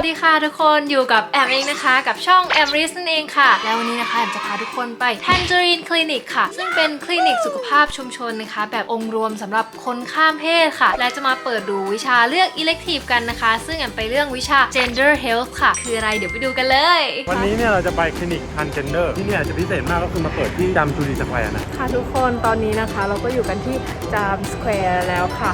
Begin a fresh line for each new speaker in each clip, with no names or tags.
วัสดีค่ะทุกคนอยู่กับแอมเองนะคะกับช่องแอมริสนั่นเองค่ะ แล้ววันนี้นะคะแอมจะพาทุกคนไป Tangerine Clinic ค่ะ ซึ่งเป็นคลินิกสุขภาพชุมชนนะคะ แบบองค์รวมสำหรับคนข้ามเพศค่ะ และจะมาเปิดดูวิชาเลือก elective กันนะคะ ซึ่งแอมไปเรื่องวิชา gender health ค่ะ คืออะไรเดี๋ยวไปดูกันเลย
วันนี้เนี่ยเราจะไปคลินิกทันเจนเดอร์ที่เนี่ยจะพิเศษมากก็คือมาเปิดที่จำจูดีสแควร์นะ
ค่ะทุกคนตอนนี้นะคะ เราก็อยู่กันที่จามสแควร์แล้วค่ะ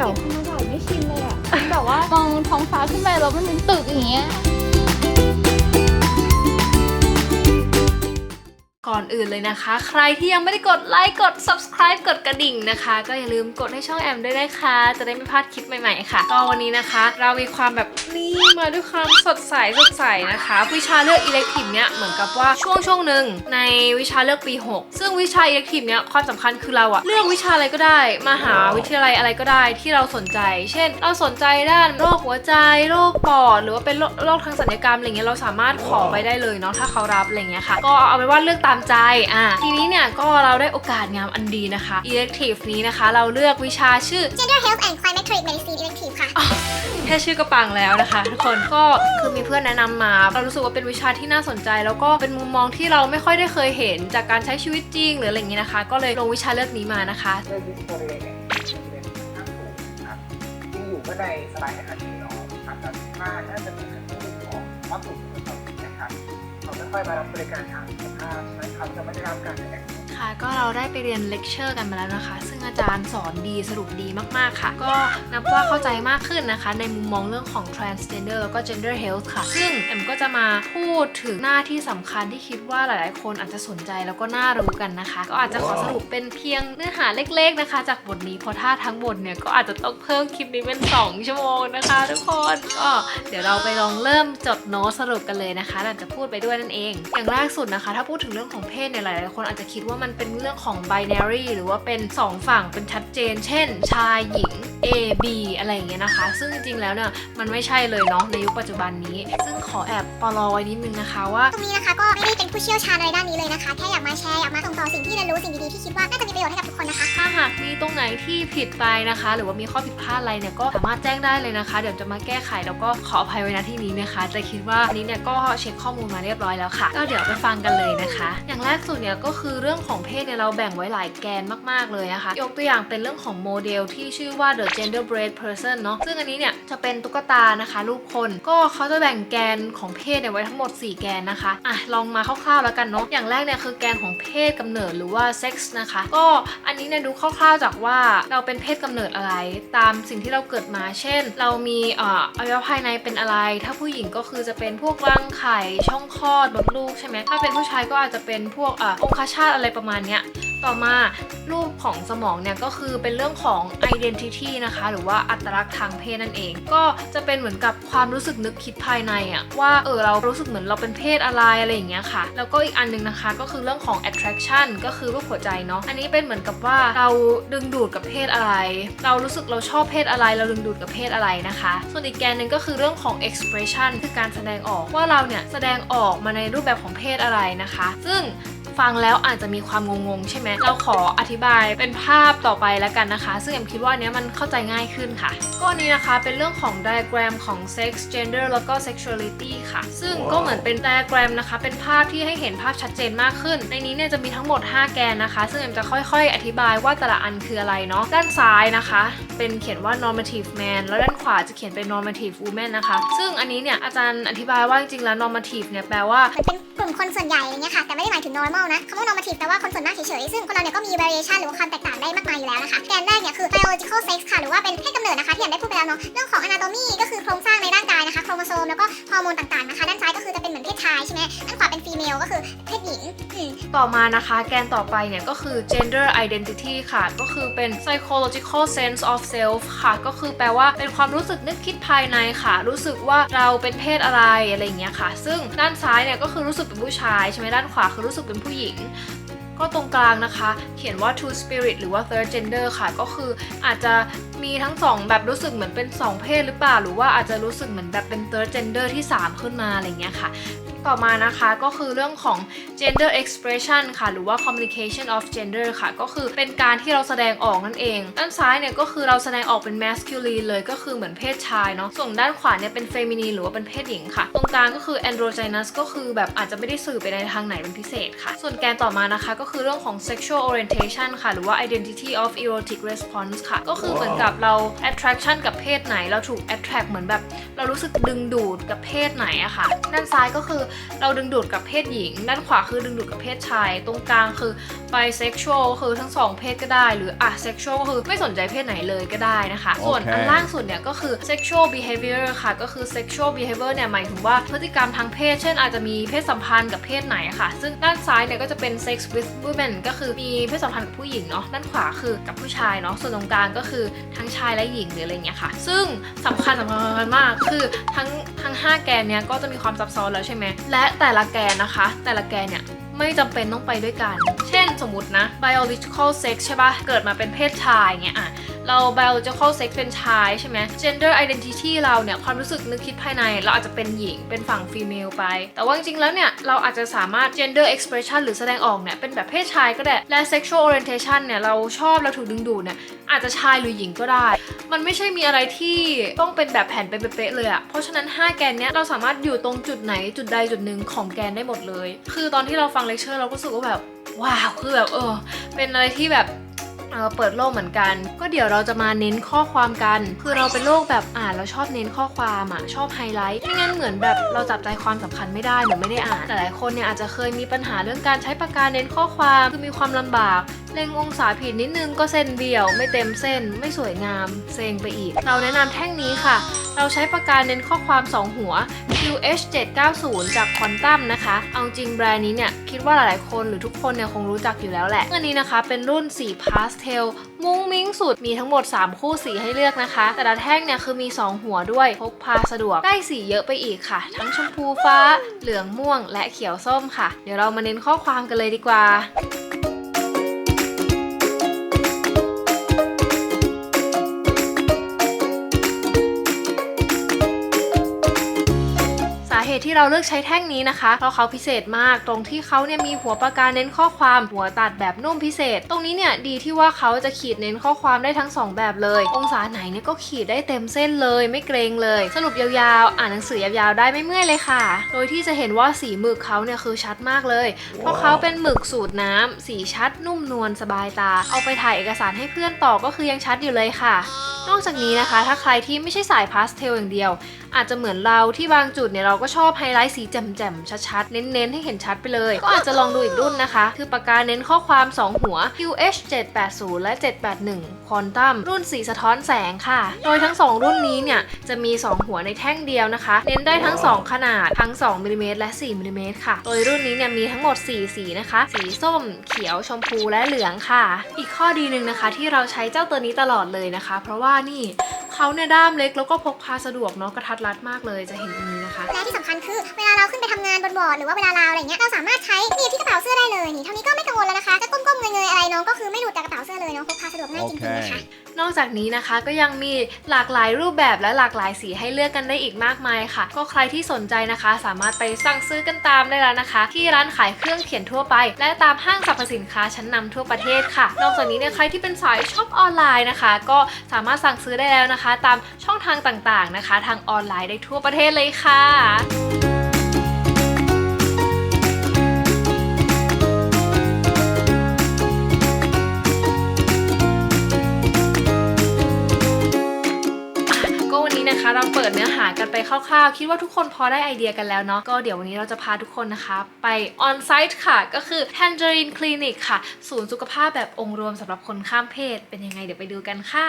เกี่ยว
มันแบบไม่ชินเลยอะแบบว่ามองท้องฟ้าขึ้นไปแล้วมันเป็นตึกอย่างเงี้ย
ก่อนอื่นเลยนะคะ ใครที่ยังไม่ได้กดไลค์กด subscribe กดกระดิ่งนะคะ ก็อย่าลืมกดให้ช่องแอมด้วยนะคะ จะได้ไม่พลาดคลิปใหม่ๆค่ะก็วันนี้นะคะ เรามีความแบบนี่มาด้วยความสดใสสดใสนะคะวิชาเลือก elective เนี้ยเหมือนกับว่าช่วงช่วงหนึ่งในวิชาเลือกปี 6 ซึ่งวิชา elective เนี้ยความสำคัญคือเราอะเลือกวิชาอะไรก็ได้มหาวิทยาลัยอะไรก็ได้ที่เราสนใจ เช่น เราสนใจด้านโรคหัวใจโรคปอดหรือว่าเป็นโรคทางศัลยกรรมอะไรเงี้ยเราสามารถขอไปได้เลยเนาะถ้าเขารับอะไรเงี้ยค่ะก็เอาเป็นว่าเลือกตามใจอะทีนี้เนี่ยก็เราได้โอกาสงามอันดีนะคะ elective นี้นะคะ เราเลือกวิชาชื่อ
Gender Health and Climatic Medicine Elective ค่ะ
แค่ชื่อก็ปังแล้วนะคะทุกคนก็คือมีเพื่อนแนะนำมา เรารู้สึกว่าเป็นวิชาที่น่าสนใจ แล้วก็เป็นมุมมองที่เราไม่ค่อยได้เคยเห็นจากการใช้ชีวิตจริงหรืออะไรอย่างนี้นะคะ ก็เลยลงวิชาเลือกนี้มานะคะ
เรื่องวิสโตเรียเนี่ยเป็นข้างสูงครับจริงอยู่ก็ในสไลด์อาทิตย์เนาะครับแต่ถ้าน่าจะเป็นเรื่องของวัตถุ ค่อยมารับบริการทางสุขภาพนะครับจะไม่ได้รับการแนะนำ
คะ ก็เราได้ไปเรียนเลคเชอร์กันมาแล้วนะคะ ซึ่งอาจารย์สอนดีสรุปดีมากๆค่ะ ก็นับว่าเข้าใจมากขึ้นนะคะ ในมุมมองเรื่องของ transgender แล้วก็ gender health ค่ะ ซึ่งแอมก็จะมาพูดถึงหน้าที่สำคัญที่คิดว่าหลายๆ คนอาจจะสนใจแล้วก็น่ารู้กันนะคะ ก็อาจจะขอสรุปเป็นเพียงเนื้อหาเล็ก ๆนะคะ จากบทนี้เพราะถ้าทั้งบทเนี่ยก็อาจจะต้องเพิ่มคลิปนี้เป็น 2 ชั่วโมงนะคะ ทุกคนก็เดี๋ยวเราไปลองเริ่มจดโน้ตสรุปกันเลยนะคะเราจะพูดไปด้วยนั่นเอง อย่างแรกสุดนะคะ ถ้าพูดถึงเรื่องของเพศเนี่ยหลายๆคนอาจจะคิดว่ามันเป็นเรื่องของ binary หรือว่าเป็น 2 ฝั่งเป็นชัดเจน เช่น ชายหญิง A B อะไรอย่างเงี้ยนะคะ ซึ่งจริงๆแล้วเนี่ยมันไม่ใช่เลยเนาะในยุคปัจจุบันนี้ ซึ่งขอแอบปลอไว้นิดนึงนะคะว่า
ตรงนี้นะคะก็ไม่ได้เป็นผู้เชี่ยวชาญอะไรด้านนี้เลยนะคะ แค่อยากมาแชร์อยากมาส่งต่อสิ่งที่เรียนรู้สิ่งดีๆที่คิดว่าน่าจะมีประโยชน์ให้กับทุกคนนะคะ
ถ้าหากมีตรงไหนที่ผิดไปนะคะ หรือว่ามีข้อผิดพลาดอะไรเนี่ยก็สามารถแจ้งได้เลยนะคะ เดี๋ยวจะมาแก้ไขแล้วก็ขออภัยไว้ณที่นี้นะคะแต่คิดว่าอันนี้เนี่ยก็เช็คข้อมูลมาเรียบร้อยแล้วค่ะ ก็เดี๋ยวไปฟังกันเลยนะคะ อย่างแรกสุดเนี่ยก็คือเรื่องของเพศเนี่ยเราแบ่งไว้หลายแกนมาก ๆ เลยนะคะ ยกตัวอย่างเป็นเรื่องของโมเดลที่ชื่อว่า the gender braid person เนาะซึ่งอันนี้เนี่ยจะเป็นตุ๊กตานะคะรูปคน ก็เขาจะแบ่งแกนของเพศเนี่ยไว้ทั้งหมด 4 แกนนะคะอะลองมาคร่าวๆแล้วกันเนาะอย่างแรกเนี่ยคือแกนของเพศกำเนิดหรือว่า sex นะคะ ก็อันนี้เนี่ยดูคร่าวๆจากว่าเราเป็นเพศกำเนิดอะไร ตามสิ่งที่เราเกิดมา เช่น เรามีอ่ออวัยวะภายในเป็นอะไร ถ้าผู้หญิงก็คือจะเป็นพวกรังไข่ช่องคลอดมดลูกใช่ไหมถ้าเป็นผู้ชายก็อาจจะเป็นพวกอะองคชาตอะไรประมาณเนี้ยต่อมารูปของสมองเนี่ยก็คือเป็นเรื่องของ identity นะคะ หรือว่าอัตลักษณ์ทางเพศนั่นเอง ก็จะเป็นเหมือนกับความรู้สึกนึกคิดภายในอะว่าเออเรารู้สึกเหมือนเราเป็นเพศอะไรอะไรอย่างเงี้ยค่ะ แล้วก็อีกอันหนึงนะคะก็คือเรื่องของ attraction ก็คือรูปหัวใจเนาะอันนี้เป็นเหมือนกับว่าเราดึงดูดกับเพศอะไร เรารู้สึกเราชอบเพศอะไร เราดึงดูดกับเพศอะไรนะคะ ส่วนอีกแกนหนึ่งก็คือเรื่องของ expression คือการแสดงออกว่าเราเนี่ยแสดงออกมาในรูปแบบของเพศอะไรนะคะ ซึ่ง ฟังแล้วอาจจะมีความงงๆ ใช่ไหมเราขออธิบายเป็นภาพต่อไปแล้วกันนะคะ ซึ่งเอ็มคิดว่าอันเนี้ยมันเข้าใจง่ายขึ้นค่ะ ก็อันนี้นะคะเป็นเรื่องของ diagram ของ sex gender แล้วก็ sexuality ค่ะ ซึ่งก็เหมือนเป็น diagram นะคะ เป็นภาพที่ให้เห็นภาพชัดเจนมากขึ้น ในนี้เนี่ยจะมีทั้งหมด 5 แกนนะคะ ซึ่งเอ็มจะค่อยๆ อธิบายว่าแต่ละอันคืออะไรเนาะด้านซ้ายนะคะ เป็นเขียนว่า normative man แล้วด้านขวาจะเขียนเป็น normative woman นะคะ ซึ่งอันนี้เนี่ยอาจารย์อธิบายว่าจริงๆแล้ว normative เนี่ยแปลว่า
มันเป็นกลุ่มคนส่วนใหญ่อะไรเงี้ยค่ะ แต่ไม่ได้หมาย normal นะคำว่า normative แปลว่าคนส่วนมากเฉยๆ ซึ่งคนเราเนี่ยก็มี variation หรือความแตกต่างได้มากมายอยู่แล้วนะคะแกนแรกเนี่ยคือ biological sex ค่ะ หรือว่าเป็นเพศกำเนิดนะคะที่อย่างได้พูดไปแล้วเนาะเรื่องของ anatomy ก็คือโครงสร้างในร่างกายนะคะ โครโมโซมแล้วก็ฮอร์โมนต่างๆนะคะ ด้านซ้ายก็คือจะเป็นเหมือนเพศชายใช่ไหมด้านขวาเป็น female ก็คือเพศหญิงอืม
ต่อมานะคะแกนต่อไปเนี่ยก็คือ gender identity ค่ะ ก็คือเป็น psychological sense of self ค่ะ ก็คือแปลว่าเป็นความรู้สึกนึกคิดภายในค่ะ รู้สึกว่าเราเป็นเพศอะไรอะไรอย่างเงี้ยค่ะ ซึ่งด้านซ้ายเนี่ยก็คือรู้สึกเป็นผู้ชายใช่ไหมด้านขวาคือรู้สึกเป็นผู้หญิง ก็ตรงกลางนะคะ เขียนว่า two spirit หรือว่า third gender ค่ะ ก็คืออาจจะมีทั้งสองแบบรู้สึกเหมือนเป็นสองเพศหรือเปล่า หรือว่าอาจจะรู้สึกเหมือนแบบเป็น third gender ที่ 3 ขึ้นมาอะไรเงี้ยค่ะ ต่อมานะคะก็คือเรื่องของ gender expression ค่ะ หรือว่า communication of gender ค่ะ ก็คือเป็นการที่เราแสดงออกนั่นเอง ด้านซ้ายเนี่ยก็คือเราแสดงออกเป็น masculine เลยก็คือเหมือนเพศชายเนาะ ส่วนด้านขวาเนี่ยเป็น feminine หรือว่าเป็นเพศหญิงค่ะ ตรงกลางก็คือ androgynous ก็คือแบบอาจจะไม่ได้สื่อไปในทางไหนเป็นพิเศษค่ะ ส่วนแกนต่อมานะคะก็คือเรื่องของ sexual orientation ค่ะ หรือว่า identity of erotic response ค่ะ ก็คือเหมือนกับเรา attraction กับเพศไหน เราถูก attract เหมือนแบบ เรารู้สึกดึงดูดกับเพศไหนอะค่ะ ด้านซ้ายก็คือเราดึงดูดกับเพศหญิง ด้านขวาคือดึงดูดกับเพศชาย ตรงกลางคือ bisexual คือทั้งสองเพศก็ได้ หรือ asexual ก็คือไม่สนใจเพศไหนเลยก็ได้นะคะ ส่วนอันล่างสุดเนี่ยก็คือ sexual behavior ค่ะก็คือ sexual behavior เนี่ยหมายถึงว่าพฤติกรรมทางเพศ เช่นอาจจะมีเพศสัมพันธ์กับเพศไหนอะค่ะ ซึ่งด้านซ้ายเนี่ยก็จะเป็น sex with women ก็คือมีเพศสัมพันธ์กับผู้หญิงเนาะด้านขวาคือกับผู้ชายเนาะส่วนตรงกลางก็คือทั้งชายและหญิงหรืออะไรเงี้ยค่ะ ซึ่งสำคัญสำคัญสำคัญมากคือทั้งทั้ง 5 แกนเนี่ยก็จะมีความซับซ้อนแล้วใช่ไหมและแต่ละแกนนะคะ แต่ละแกนเนี่ย ไม่จำเป็นต้องไปด้วยกัน เช่นสมมตินะ biological sex ใช่ปะเกิดมาเป็นเพศชายเงี้ยอะเรา biological sex เป็นชายใช่ไหม gender identity เราเนี่ยความรู้สึกนึกคิดภายใน เราอาจจะเป็นหญิงเป็นฝั่ง female ไป แต่ว่าจริงๆแล้วเนี่ยเราอาจจะสามารถ gender expression หรือแสดงออกเนี่ยเป็นแบบเพศชายก็ได้ และ sexual orientation เนี่ยเราชอบเราถูกดึงดูดเนี่ยอาจจะชายหรือหญิงก็ได้ มันไม่ใช่มีอะไรที่ต้องเป็นแบบแผนเป๊ะๆเลยอะเพราะฉะนั้น 5 แกนเนี้ยเราสามารถอยู่ตรงจุดไหนจุดใดจุดหนึ่งของแกนได้หมดเลย คือตอนที่เราฟังเลคเชอร์เราก็รู้สึกว่าแบบว้าว คือแบบเออ เป็นอะไรที่แบบ เออเปิดโลกเหมือนกัน ก็เดี๋ยวเราจะมาเน้นข้อความกัน คือเราเป็นโลกแบบอ่านเราชอบเน้นข้อความอะชอบไฮไลท์ไม่งั้นเหมือนแบบเราจับใจความสำคัญไม่ได้เหมือนไม่ได้อ่านแต่หลายคนเนี่ยอาจจะเคยมีปัญหาเรื่องการใช้ปากกาเน้นข้อความคือมีความลำบากเล็งองศาผิดนิดนึงก็เส้นเบี่ยว ไม่เต็มเส้น ไม่สวยงามเซ็งไปอีก เราแนะนำแท่งนี้ค่ะ เราใช้ปากกาเน้นข้อความ 2 หัว QH 790จากควอนตัมนะคะ เอาจริงแบรนด์นี้เนี่ยคิดว่าหลายๆคนหรือทุกคนเนี่ยคงรู้จักอยู่แล้วแหละอันนี้นะคะ เป็นรุ่นสีพาสเทลมุ้งมิ้งสุดมีทั้งหมด 3 คู่สีให้เลือกนะคะ แต่ละแท่งเนี่ยคือมี 2 หัวด้วยพกพาสะดวกได้สีเยอะไปอีกค่ะ ทั้งชมพูฟ้า เหลืองม่วง และเขียวส้มค่ะ เดี๋ยวเรามาเน้นข้อความกันเลยดีกว่า เหตุที่เราเลือกใช้แท่งนี้นะคะเพราะเขาพิเศษมากตรงที่เขาเนี่ยมีหัวปากกาเน้นข้อความหัวตัดแบบนุ่มพิเศษ ตรงนี้เนี่ยดีที่ว่าเขาจะขีดเน้นข้อความได้ทั้ง 2 แบบเลย องศาไหนเนี่ยก็ขีดได้เต็มเส้นเลย ไม่เกรงเลย สรุปยาวๆ อ่านหนังสือยาวๆได้ไม่เมื่อยเลยค่ะ โดยที่จะเห็นว่าสีหมึกเขาเนี่ยคือชัดมากเลย เพราะเขาเป็นหมึกสูตรน้ำสีชัดนุ่มนวลสบายตา เอาไปถ่ายเอกสารให้เพื่อนต่อก็คือยังชัดอยู่เลยค่ะนอกจากนี้นะคะ ถ้าใครที่ไม่ใช่สายพาสเทลอย่างเดียว อาจจะเหมือนเราที่บางจุดเนี่ยเราก็ชอบไฮไลท์สีแจ่มๆชัดๆ เน้นๆ ให้เห็นชัดไปเลย ก็อาจจะลองดูอีกรุ่นนะคะ คือปากกาเน้นข้อความ 2 หัว QH 780และ781 ควอนตัมรุ่นสีสะท้อนแสงค่ะ โดยทั้ง 2 รุ่นนี้เนี่ยจะมี 2 หัวในแท่งเดียวนะคะ เน้นได้ทั้ง 2 ขนาดทั้ง2มิลลิเมตรและ4มิลลิเมตรค่ะ โดยรุ่นนี้เนี่ยมีทั้งหมด 4 สีนะคะ สีส้ม เขียวชมพูและเหลืองค่ะ อีกข้อดีหนึ่งนะคะ ที่เราใช้เจ้าตัวนี้ตลอดเลยนะคะ เพราะว่านี่ เขาเนี่ยด้ามเล็กแล้วก็พกพาสะดวกเนาะกระทัดรัดมากเลยจะเห็นตรงนี้นะคะ
และที่สำคัญคือเวลาเราขึ้นไปทำงานบนบอร์ดหรือว่าเวลาเราอะไรเงี้ยเราสามารถใช้หนีบที่กระเป๋าเสื้อได้เลยนี่เท่านี้ก็ไม่กังวลแล้วนะคะจะก้มๆเงยๆอะไรน้องก็คือไม่หลุดจากกระเป๋าเสื้อเลยเนาะพกพาสะดวกง่ายจริงๆนะคะ
นอกจากนี้นะคะก็ยังมีหลากหลายรูปแบบและหลากหลายสีให้เลือกกันได้อีกมากมายค่ะ ก็ใครที่สนใจนะคะ สามารถไปสั่งซื้อกันตามได้แล้วนะคะ ที่ร้านขายเครื่องเขียนทั่วไป และตามห้างสรรพสินค้าชั้นนำทั่วประเทศค่ะ นอกจากนี้เนี่ยใครที่เป็นสายช็อปออนไลน์นะคะ ก็สามารถสั่งซื้อได้แล้วนะคะ ตามช่องทางต่างๆนะคะ ทางออนไลน์ได้ทั่วประเทศเลยค่ะ เราเปิดเนื้อหากันไปคร่าวๆ คิดว่าทุกคนพอได้ไอเดียกันแล้วเนาะก็เดี๋ยววันนี้เราจะพาทุกคนนะคะ ไปออนไซต์ค่ะ ก็คือ Tangerine Clinic ค่ะ ศูนย์สุขภาพแบบองค์รวมสำหรับคนข้ามเพศ เป็นยังไงเดี๋ยวไปดูกันค่ะ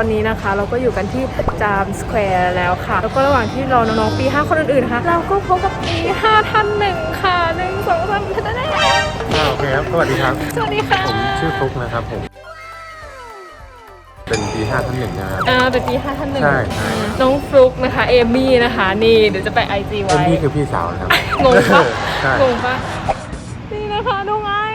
อนนี้นะคะ เราก็อยู่กันที่จามสแควร์แล้วค่ะ แล้วก็ระหว่างที่รอน้องๆปี 5 คนอื่นๆนะคะเราก็พบกับปี5ท่านหนึ่งค่ะหนึ่งสองสามท่านแน่
อ่าโอเคครับ สวัสดีครับ
สวัสดีค่ะ
ผมชื่อฟลุกนะครับผม เป็นปีห้าท่านหนึ่งนะครับ
อ่า เป็นปี5ท่านหนึ่ง
ใช่ใช่
น้องฟลุกนะคะ เอมี่นะคะ นี่เดี๋ยวจะไปไอจี
เอ็
ไว้
มนี่คือพี่สาวนะครับ
งงปะ
ใช่
งงปะนี่นะคะดูไง
วัน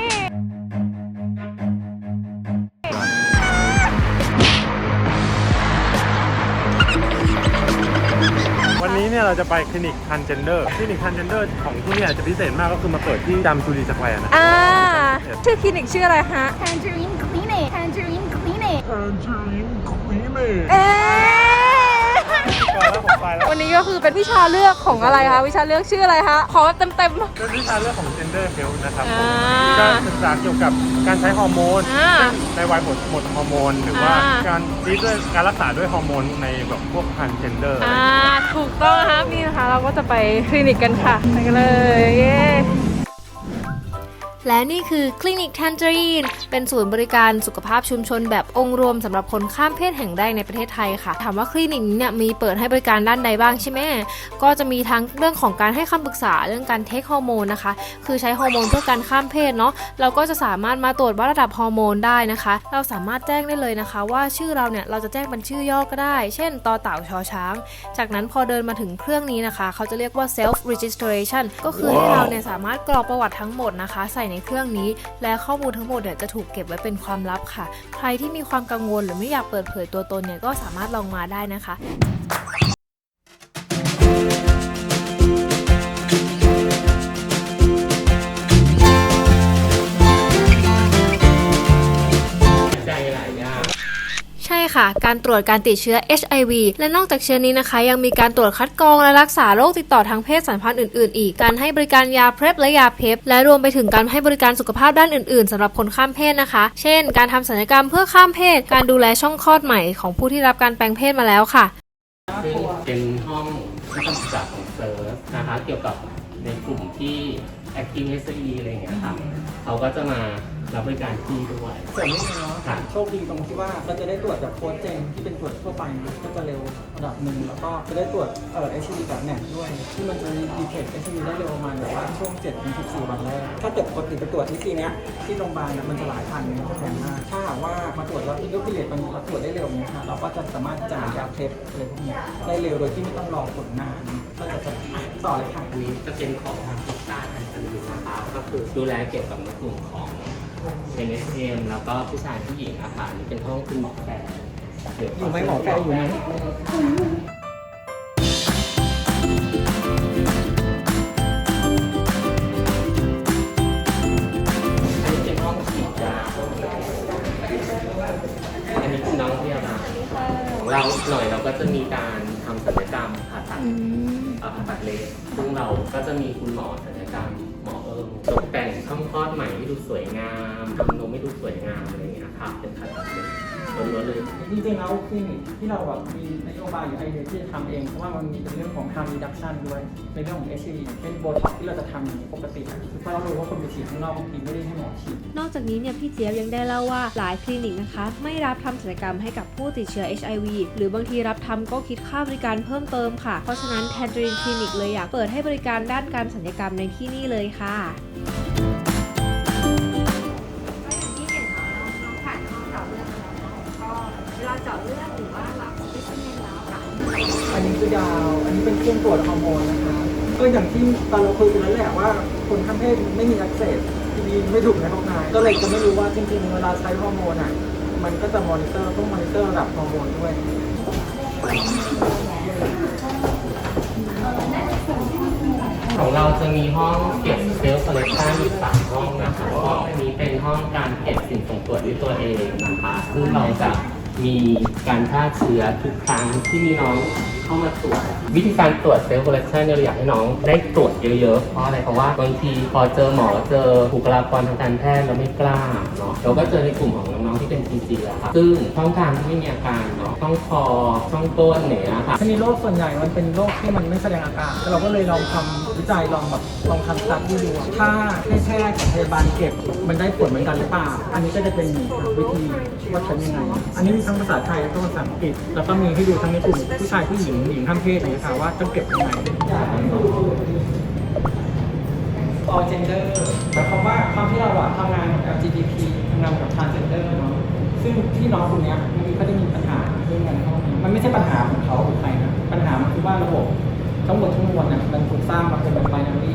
เนี่ยเราจะไปคลินิกทันเจนเดอร์คลินิกทันเจนเดอร์ของที่เนี่ยจะพิเศษมากก็คือมาเปิดที่จามจูรีสแควร์นะ
อ่าชื่อคลินิกชื่ออะไรฮะ
Tangerine Clinic Tangerine Clinic
เอ๊ะ
ก่อน แล้วผมไปแล้ว
วันนี้ก็คือเป็นวิชาเลือกของอะไรคะวิชาเลือกชื่ออะไรคะขอเต็มเต็ม
เป็นวิชาเรื่องของ gender health นะครับผม
อ่า
ก็ศึกษาเกี่ยวกับการใช้ฮอร์โมน
อ่า
ในวัยหมดหมดฮอร์โมน หรือว่า
อ่า
การดีด้วยการรักษาด้วยฮอร์โมนในแบบพวก transgender
อ่าถูกต้องนะคะนี่นะคะ เราก็จะไปคลินิกกันค่ะไปกันเลยเย้
และนี่คือคลินิก Tangerine เป็นศูนย์บริการสุขภาพชุมชนแบบองค์รวมสำหรับคนข้ามเพศแห่งแรกในประเทศไทยค่ะ ถามว่าคลินิกนี้เนี่ยมีเปิดให้บริการด้านใดบ้างใช่ไหมก็จะมีทั้งเรื่องของการให้คำปรึกษาเรื่องการเทคฮอร์โมนนะคะ คือใช้ฮอร์โมนเพื่อการข้ามเพศเนาะเราก็จะสามารถมาตรวจวัดระดับฮอร์โมนได้นะคะ เราสามารถแจ้งได้เลยนะคะ ว่าชื่อเราเนี่ยเราจะแจ้งเป็นชื่อย่อก็ได้ เช่นต่อเต่าชอช้าง จากนั้นพอเดินมาถึงเครื่องนี้นะคะ เขาจะเรียกว่า self registration ก็คือให้เราเนี่ยสามารถกรอกประวัติทั้งหมดนะคะ ใส่ในเครื่องนี้ และข้อมูลทั้งหมดเนี่ยจะถูกเก็บไว้เป็นความลับค่ะ ใครที่มีความกังวลหรือไม่อยากเปิดเผยตัวตนเนี่ยก็สามารถลองมาได้นะคะ ค่ะ การตรวจการติดเชื้อ HIV และนอกจากเชื้อนี้นะคะ ยังมีการตรวจคัดกรองและรักษาโรคติดต่อทางเพศสัมพันธ์อื่นๆ อีก การให้บริการยาเพร p และยาเพปและรวมไปถึงการให้บริการสุขภาพด้านอื่นๆสำหรับคนข้ามเพศนะคะ เช่น การทำศัลยกรรมเพื่อข้ามเพศ การดูแลช่องคลอดใหม่ของผู้ที่รับการแปลงเพศมาแล้วค่ะ
ซึ่งเป็นห้องที่ต้องศึกษาของเซิร์ฟนะคะเกี่ยวกับในกลุ่มที่ Active SE อะไรอย่างเงี้ยค่ะเขาก็จะมา รับบริการที่ด้วย
เสริมนิดนึงเนาะ
ค่ะ
โชคดีตรงที่ว่าเราจะได้ตรวจแบบโค้ดเจนที่เป็นตรวจทั่วไปก็จะเร็วระดับหนึ่งแล้วก็จะได้ตรวจเอ่อ HIV แบบแหนด้วย ที่มันจะดีเทค HIV ได้เร็วประมาณแบบว่าช่วง7ถึง14วันแรกถ้าเกิดปกติไปตรวจที่ทีเนี้ยที่โรงพยาบาลเนี่ยมันจะหลายพันมันจะแพงมากถ้าหากว่ามาตรวจแล้วที่ยกพิเลตมันเราตรวจได้เร็วเนี่ยค่ะเราก็จะสามารถจ่ายยาเพล็บอะไรพวกเนี้ยได้เร็วโดยที่ไม่ต้องรอผลนานก็จะจะต่อเลยค่ะ
อันนี้จะเป็นของทางพิซซ่าทางการดูนะคะก็คือดูแลเกี่ยวกับในกลุ่มของ NSM แล้วก็ผู้ชายผู้หญิงอะค่ะอันนี่เป็นห้องคุณหมอแฟร์เดี๋ว
อยู่ไหมหมอแฟร์อยู่ไหม
อันนี้เป็นห้องฉีดยาอันนี้คือน้องพยาบาลของเราหน่อยเราก็จะมีการทำศัลยกรรมผ่าตัดเอ่อผ่าตัดเล็กซึ่งเราก็จะมีคุณหมอศัลยกรรมหมอเอิง ตกแต่งช่องคลอดใหม่ให้ดูสวยงามทำนมให้ดูสวยงามอะไรอย่างเงี้ย ครับเป็นผ่าตัดเล็กล้วนๆเลย
จริงๆแล้วคลินิกที่เราแบบมีนโยบายหรือไอเดียที่จะทำเองเพราะว่ามันมีเป็นเรื่องของ harm reduction ด้วยในเรื่องของ HIV เป็นโบท็อกที่เราจะทำอย่างปกติอะคือเพราะเรารู้ว่าคนไปฉีดข้างนอกบางทีไม่ได้ให้หมอฉีด
นอกจากนี้เนี่ยพี่เจี๊ยบยังได้เล่าว่าหลายคลินิกนะคะ ไม่รับทำศัลยกรรมให้กับผู้ติดเชื้อ HIV หรือบางทีรับทำก็คิดค่าบริการเพิ่มเติมค่ะเพราะฉะนั้นแทน g รินคลินิกเลยอยากเปิดให้บริการด้านการศัลยกรรมในที่นี่เลยค่ะ
เป็นเครื่องตรวจฮอร์โมนนะคะก็อย่างที่ตอนเราคุยกันแล้วแหละว่าคนข้ามเพศไม่มีอักเสบทีนี้ไม่ถูกในห้องนายก็เลยจะไม่รู้ว่าจริงๆเวลาใช้ฮอร์โมนอะมันก็จะมอนิเตอร์ต้องมอนิเตอร์ระดับฮอร์โมนด้วย
ของเราจะมีห้องเก็บเซลล์คอลเลคชันอยู่สามห้องนะคะห้องนี้เป็นห้องการเก็บสิ่งส่งตรวจด้วยตัวเองนะคะ ซึ่งเราจะ มีการฆ่าเชื้อทุกครั้งที่มีน้องเข้ามาตรวจ วิธีการตรวจเซลล์คอลเลคชันเราอยากให้น้องได้ตรวจเยอะๆ เพราะอะไรเพราะว่าบางทีพอเจอหมอเจอบุคลากรทางการแพทย์เราไม่กล้าเนาะเราก็เจอในกลุ่มของน้องๆที่เป็น PG อะค่ะซึ่งช่องทางที่ไม่มีอาการเนาะช่องคอช่องก้นเนี่ยค่ะ
ทีนี้โรคส่วนใหญ่มันเป็นโรคที่มันไม่แสดงอาการ เราก็เลยลองทำวิจัยลองแบบ ลองทำสตัดดูว่าถ้าให้แพทย์กับพยาบาลเก็บ มันได้ผลเหมือนกันหรือเปล่า อันนี้ก็จะเป็นวิธีว่าทำยังไง อันนี้จทั้งภาษาไทยแล้วก็ภาษาอังกฤษ แล้วก็มีให้ดูทั้งในกลุ่มผู้ชายผู้หญิงหญิงข้ามเพศอะไรอย่างเงี้ยค่ะว่าต้องเก็บยังไง all gender หมายความว่าความที่เราอะทำงานกับ LGBT ทำงานกับ transgender เนาะ ซึ่งพี่น้องคนเนี้ยบางทีเขาจะมีปัญหาเรื่องการเข้ามันไม่ใช่ปัญหาของเขาหรือใครนะ ปัญหามันคือว่าระบบ ทั้งหมดทั้งมวลน่ะมันถูกสร้างมาเป็นแบบ binary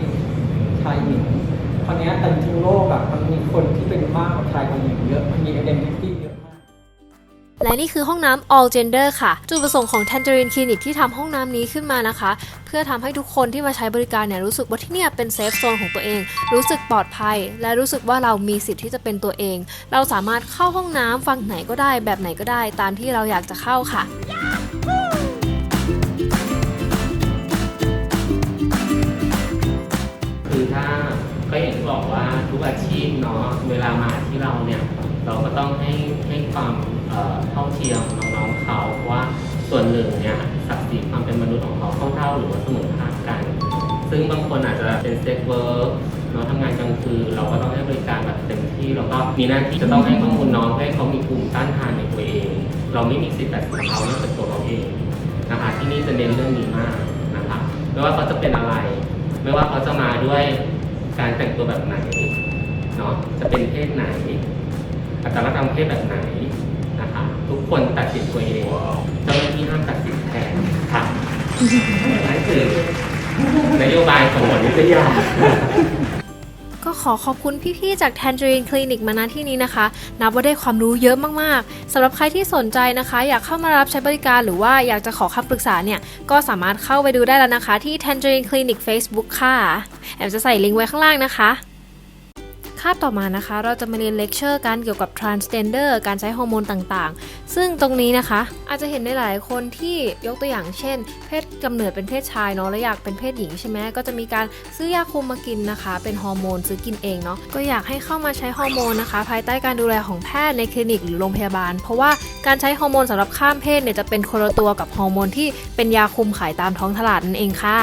ชายหญิงคราวนี้แต่จริงโลกอะมันมีคนที่เป็นมากกว่าชายกับหญิงเยอะ มันมี identity เยอะมาก
และนี่คือห้องน้ำ all gender ค่ะ จุดประสงค์ของ Tangerine Clinic ที่ทำห้องน้ำนี้ขึ้นมานะคะ เพื่อทำให้ทุกคนที่มาใช้บริการเนี่ยรู้สึกว่าที่เนี่ยเป็นเซฟโซนของตัวเอง รู้สึกปลอดภัย และรู้สึกว่าเรามีสิทธิ์ที่จะเป็นตัวเอง เราสามารถเข้าห้องน้ำฝั่งไหนก็ได้แบบไหนก็ได้ ตามที่เราอยากจะเข้าค่ะ
คือถ้าก็อย่างที่บอกว่าทุกอาชีพเนาะเวลามาที่เราเนี่ยเราก็ต้องให้ให้ความเท่าเทียมน้องๆเขาว่าส่วนหนึ่งเนี่ยศักดิ์ศรีความเป็นมนุษย์ของเขาเท่าๆหรือว่าเสมอภาคกัน ซึ่งบางคนอาจจะเป็นเซ็กเวิร์กเนาะทำงานกลางคืนเราก็ต้องให้บริการแบบเต็มที่แล้วก็มีหน้าที่จะต้องให้ข้อมูลน้องให้เขามีภูมิต้านทานในตัวเอง เราไม่มีสิทธิ์แต่สิทธิ์เขานั่นเป็นตัวเราเองนะคะที่นี่จะเน้นเรื่องนี้มากนะคะไม่ว่าเขาจะเป็นอะไร ไม่ว่าเขาจะมาด้วยการแต่งตัวแบบไหนเนาะจะเป็นเพศไหน อัตลักษณ์ทางเพศแบบไหนนะคะทุกคนตัดสินตัวเองเจ้าหน้าที่ห้ามตัดสินแทนค่ะนั่นคือนโยบายของหมอนิตยา
ก็ขอขอบคุณพี่ๆจาก Tangerine Clinic มาณที่นี้นะคะ นับว่าได้ความรู้เยอะมากๆสำหรับใครที่สนใจนะคะ อยากเข้ามารับใช้บริการหรือว่าอยากจะขอคำปรึกษาเนี่ย ก็สามารถเข้าไปดูได้แล้วนะคะที่ Tangerine Clinic Facebook ค่ะ แอมจะใส่ลิงก์ไว้ข้างล่างนะคะ คาบต่อมานะคะ เราจะมาเรียนเลคเชอร์กันเกี่ยวกับ transgender การใช้ฮอร์โมนต่างๆ ซึ่งตรงนี้นะคะ อาจจะเห็นได้หลายคนที่ยกตัวอย่างเช่น เพศกำเนิดเป็นเพศชายเนาะแล้วอยากเป็นเพศหญิงใช่ไหมก็จะมีการซื้อยาคุมมากินนะคะ เป็นฮอร์โมนซื้อกินเองเนาะก็อยากให้เข้ามาใช้ฮอร์โมนนะคะ ภายใต้การดูแลของแพทย์ในคลินิกหรือโรงพยาบาล เพราะว่าการใช้ฮอร์โมนสำหรับข้ามเพศเนี่ยจะเป็นคนละตัวกับฮอร์โมนที่เป็นยาคุมขายตามท้องตลาดนั่นเองค่ะ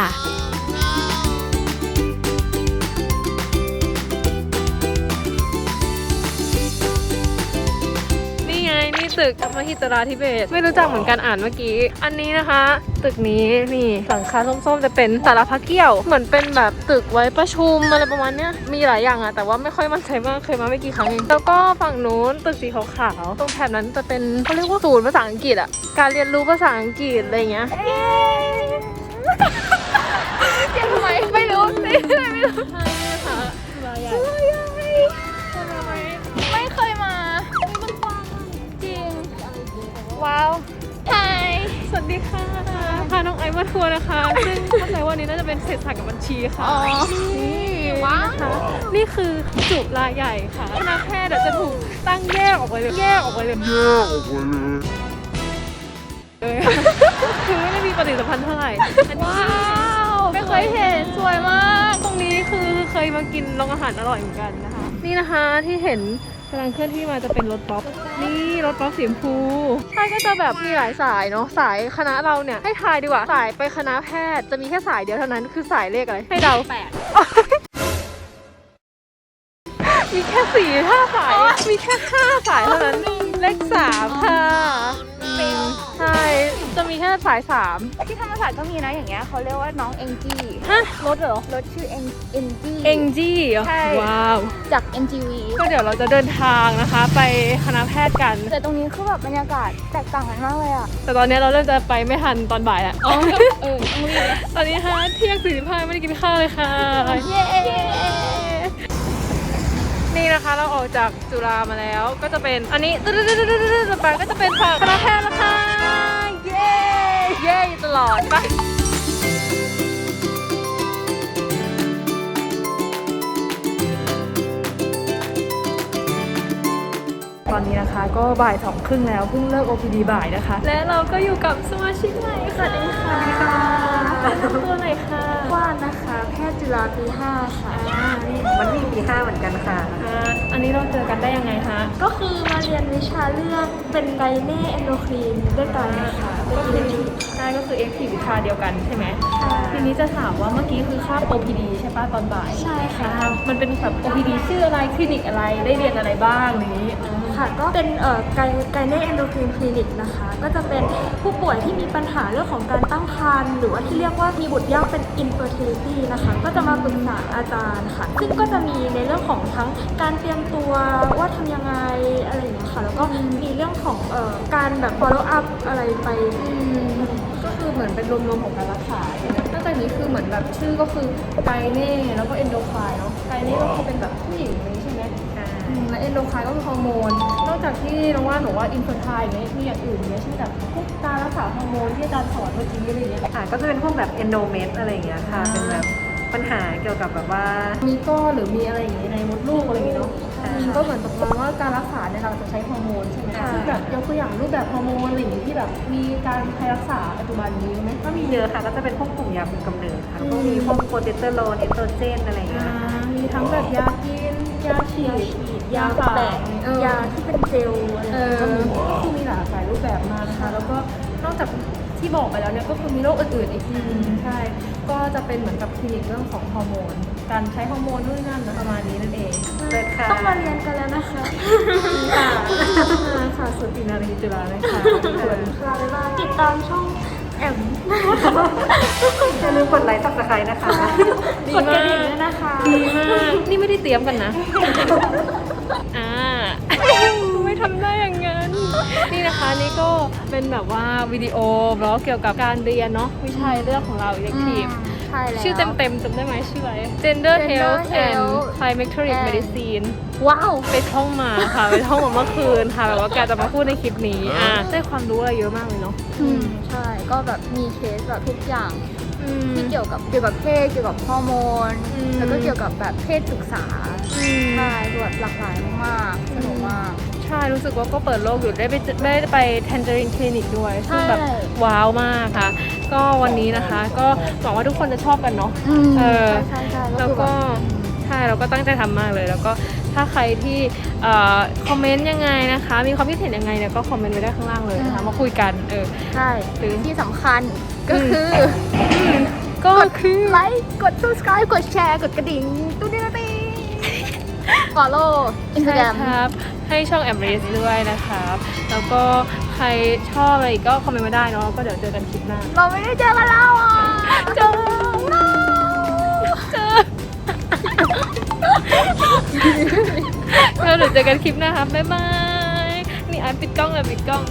กมหิตราธิเบศไม่รู้จักเหมือนกันอ่านเมื่อกี้ อันนี้นะคะ ตึกนี้นี่หลังคาส้มๆจะเป็นสารพัดเกี่ยว เหมือนเป็นแบบตึกไว้ประชุมอะไรประมาณเนี้ยมีหลายอย่างอะแต่ว่าไม่ค่อยมั่นใจมากเคยมาไม่กี่ครั้งเองแล้วก็ฝั่งนู้นตึกสีขาวๆตรงแถบนั้นจะเป็นเขาเรียกว่าศูนย์ภาษาอังกฤษอะการเรียนรู้ภาษาอังกฤษอะไรเงี้ยเรียนทำไมไม่รู้สิไม่รู้ใช่ค่ะ ทัวร์นะคะ ซึ่งเข้าใจว่านี้น่าจะเป็นเศรษฐศาสตร์กับบัญชีค่ะ
อ๋อ
นี่
ว้าว
นะคะนี่คือจุฬาใหญ่ค่ะคณะแพทย์อะจะถูกตั้งแยกออกไปเลยแยกออกไปเลยแยกออกไปเลยคือไม่ได้มีปฏิสัมพันธ์เท่าไหร่อันนี้
ว้าวไม่เคยเห็นสวยมาก
ตรงนี้คือเคยมากินโรงอาหารอร่อยเหมือนกันนะคะ นี่นะคะที่เห็น กำลังเคลื่อนที่มาจะเป็นรถป๊อปนี่รถป๊อปสีชมพูใช่ก็จะแบบมีหลายสายเนาะสายคณะเราเนี่ยให้ทายดีกว่าสายไปคณะแพทย์จะมีแค่สายเดียวเท่านั้นคือสายเลขอะไรให้เดาแปดมีแค่สี่ห้าสายมีแค่ห้าสายเท่านั้นเลขสามค่ะอืม ใช่ จะมีแค่สายสาม
ที่ธรรมศาสตร์ก็มีนะอย่างเงี้ยเขาเรียกว่าน้องเอ็งจี้
ฮะ รถเหรอ
รถชื่อเอ็งเอ็งจี้
เอ็งจี้เหรอ
ใช่
ว้าว
จาก MTV
ก็เดี๋ยวเราจะเดินทางนะคะ ไปคณะแพทย์กัน
แต่ตรงนี้คือแบบบรรยากาศแตกต่างกันมากเลยอะ
แต่ตอนนี้เราเริ่มจะไปไม่ทันตอนบ่ายแล้ว
อ๋อเออต้องรีบ
ตอนนี้ฮะเที่ยงสี่สิบห้าไม่ได้กินข้าวเลยค่ะ
เย้
นี่นะคะเราออกจากจุฬามาแล้วก็จะเป็นอันนี้ตึ๊ดๆๆๆๆไปก็จะเป็นฝั่งคณะแพทย์แล้วค่ะเย้ เย้อยู่ตลอดไปตอนนี้นะคะก็บ่ายสองครึ่งแล้วเพิ่งเลิก OPD บ่ายนะคะ และเราก็อยู่กับสมาชิกใหม่ค่ะสวัสดีค่ะแนะนำตัวหน่อยค่ะ
ว่านนะคะ แพทย์จุฬาปี5ค่ะ
วันนี้ปีห้าเหมือนกันค่ะอันนี้เราเจอกันได้ยังไงคะ
ก็คือมาเรียนวิชาเรื่องเป็นไกเน่เอนโดครีนด้วยกันนะคะ เป็นอิเล็กทริก
ใช่ก็คือ F วิชาเดียวกันใช่ไหมทีนี้จะถามว่าเมื่อกี้คือคาบ OPD ใช่ป่ะตอนบ่าย
ใช่ค่ะ
อ่ามันเป็นแบบ OPD ชื่ออะไรคลินิกอะไรได้เรียนอะไรบ้างอะไรอย่างนี้
ค่ะ ก็เป็นเอ่อไกไกเน่เอนโดครีนคลินิกนะคะ ก็จะเป็นผู้ป่วยที่มีปัญหาเรื่องของการตั้งครรภ์หรือว่าที่เรียกว่ามีบุตรยากเป็น infertility นะคะ ก็จะมาปรึกษาอาจารย์ค่ะ ซึ่งก็จะมีในเรื่องของทั้งการเตรียมตัวว่าทำยังไงอะไรอย่างเงี้ยค่ะ แล้วก็มีเรื่องของเอ่อการแบบ follow up อะไรไป
ก็คือเหมือนเป็นรวมๆของการรักษาใช่ไหมนอกจากนี้คือเหมือนแบบชื่อก็คือไกเน่แล้วก็เอนโดไครเนาะไกเน่ก็คือเป็นแบบผู้หญิง เอนโดไครก็คือฮอร์โมน นอกจากที่น้องว่าหนูว่าอินเฟอร์ไทอย่างเงี้ยมีอย่างอื่นไหมเช่นแบบพวกการรักษาฮอร์โมนที่อาจารย์สอนเมื่อกี้อะไรอย่างเงี้ย
ค่ะก็จะเป็นพวกแบบเอนโดเมตอะไรอย่างเงี้ยค่ะ เป็นแบบปัญหาเกี่ยวกับแบบว่า
มีก้อนหรือมีอะไรอย่างงี้ในมดลูกอะไรอย่างงี้เนาะ
ใช่
อืมก็เหมือนประมาณว่าการรักษาเนี่ยเราจะใช้ฮอร์โมนใช่ไหม
ใช่
ซึ่งแบบยกตัวอย่างรูปแบบฮอร์โมนอะไรอย่างงี้ที่แบบมีการใช้รักษาปัจจุบันนี้ไหม
ก็มีเยอะค่ะ ก็จะเป็นพวกกลุ่มยาคุมกำเนิดค่ะแล้วก็มีพวกโปรเตสเตอโรนเอสโตรเจนอะไรอย่างเงี้ย
อ่า
ค่ะ
มีทั้งแบบยากินยาฉีด
ยา
ฝา
แปะ
เออยา
ที่เป็นเจลอะไร
เอ
อย่าง
อ
เงี้ยก็มี
ก็คือมีหลากหลายรูปแบบมากนะคะ แล้วก็นอกจากที่บอกไปแล้วเนี่ยก็คือมีโรคอื่นๆอีกอืมใช่ ก็จะเป็นเหมือนกับคลินิกเรื่องของฮอร์โมน การใช้ฮอร์โมนด้วยนั่นนะประมาณนี้นั่นเอง
เลิศค่ะ
ต้องมาเรียนกันแล้วนะคะ
ค่ะค่ะสุตินารีจุฬานะคะ
ส่วนค่ะเวลาติดตามช่องแอม
อย่าลืมกดไลค์สับสไครต์นะคะ
กดกระดิ่งด้วยนะคะ
ดีมาก นี่ไม่ได้เตรียมกันนะ อ่าไม่ทำได้อย่างนั้น นี่นะคะนี่ก็เป็นแบบว่าวิดีโอบล็อกเกี่ยวกับการเรียนเนาะวิชาเรื่องของเรา elective
ใช่แล้ว
ชื่อเต็มๆจำได้ไหมชื่ออะไร Gender Health and
Health
Climacteric
and
Medicine
ว้าว
ไปท่องมาค่ะ ไปท่องมาเมื่อคืนค่ะแบบว่าการจะมาพูดในคลิปนี้อะได้ความรู้อะไรเยอะมากเลยเนาะ
อืมใช่ก็แบบมีเคสแบบทุกอย่าง
อืม
ที่เกี่ยวกับเกี่ยวกับเพศเกี่ยวกับฮอร์โมน
อืม
แล้วก็เกี่ยวกับแบบเพศศึกษาใช่คือแบบหลากหลายมากๆสนุกมาก
ใช่ รู้สึกว่าก็เปิดโลกอยู่ได้ไปเจได้ไป Tangerine Clinic ด้วยซึ่งแบบ
ใช่
ว้าวมากค่ะ ก็วันนี้นะคะ ก็หวังว่าทุกคนจะชอบกันเนาะ
อืม
เออ
ใช่ใช่
แล้ว
คือ
ก็
บบ
ใช่ เราก็ตั้งใจทำมากเลย แล้วก็ ถ้าใครที่เอ่อคอมเมนต์ยังไงนะคะ มีความคิดเห็นยังไงเนี่ยก็คอมเมนต์ไว้ได้ข้างล่างเลยนะคะมาคุยกันเออ
ใช่
หรือ
ที่สำคัญก็คือ
ก็คือ
ไลค์กด subscribe กดแชร์กดกระดิ่งตุ้ดติ๊ด follow
ใช่
Instagram
ครับให้ช่องแอมเรสด้วยนะครับแล้วก็ใครชอบอะไรก็คอมเมนต์มาได้เนาะก็เดี๋ยวเจอกันคลิปหน้า
เราไม่ได้เจอกันแล้วอะ
เจอ เราเดี๋ยวเจอกันคลิปหน้าครับบ๊ายบาย นี่อันปิดกล้องเลยปิดกล้อง